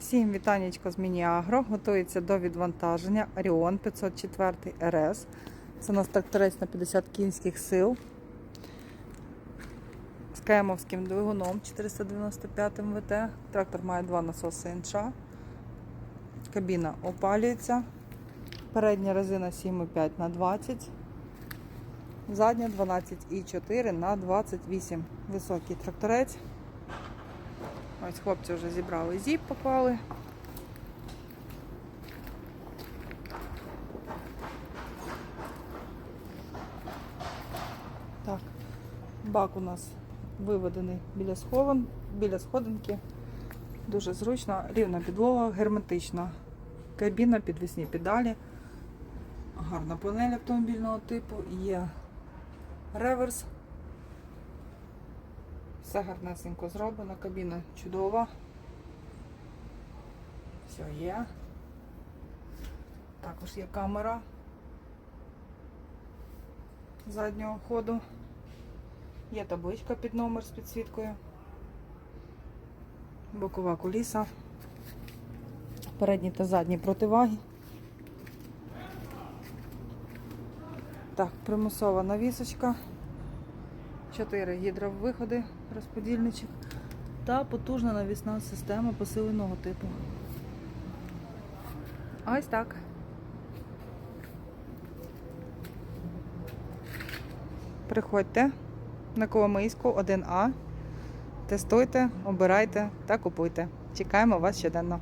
Всім вітанечко з Міні-Агро. Готується до відвантаження Оріон 504 РС. Це у нас тракторець на 50 кінських сил. З кемовським двигуном 495 МВТ. Трактор має два насоси НШ. Кабіна опалюється. Передня резина 7,5 на 20. Задня 12,4 на 28. Високий тракторець. Ось хлопці вже зібрали зіп, поклали. Так, бак у нас виведений біля схован, біля сходинки. Дуже зручно, рівна підлога, герметична кабіна, підвісні педалі. Гарна панель автомобільного типу, є реверс. Все гарнесенько зроблено, кабіна чудова. Все є. Також є камера заднього ходу. Є табличка під номер з підсвіткою. Бокова куліса. Передні та задні противаги. Так, примусова навісочка. 4 гідровиходи, розподільничок та потужна навісна система посиленого типу. Ось так. Приходьте на Коломийську 1А, тестуйте, обирайте та купуйте. Чекаємо вас щоденно.